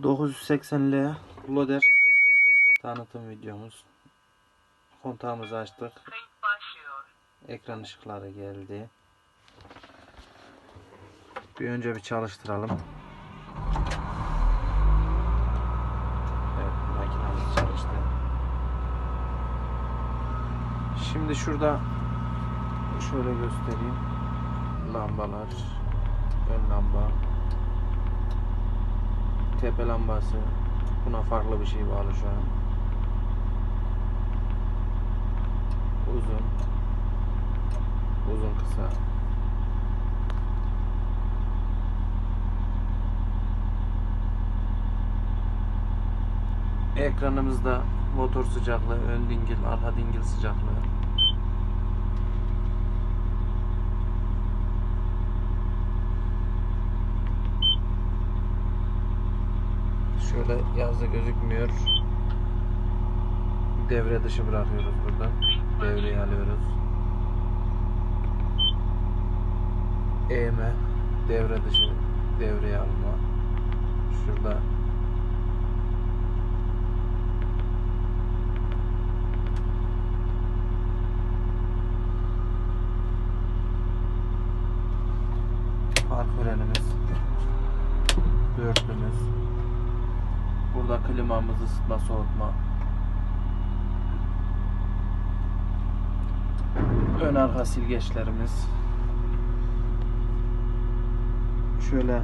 980L loader tanıtım videomuz. Kontağımızı açtık. Ekran ışıkları geldi. Bir önce bir çalıştıralım. Evet makinamız çalıştı. Şimdi şurada şöyle göstereyim. Lambalar, ön lamba, tepe lambası. Buna farklı bir şey bağlı şu an. Uzun, uzun kısa. Ekranımızda motor sıcaklığı, ön dingil, arka dingil sıcaklığı. Şöyle yazda gözükmüyor. Devre dışı bırakıyoruz burada. Devreyi alıyoruz. Eğme, devre dışı, devreye alma. Şurada park frenimiz, dörtlümüz. Burada klimamız, ısıtma, soğutma. Ön arka silgeçlerimiz. Şöyle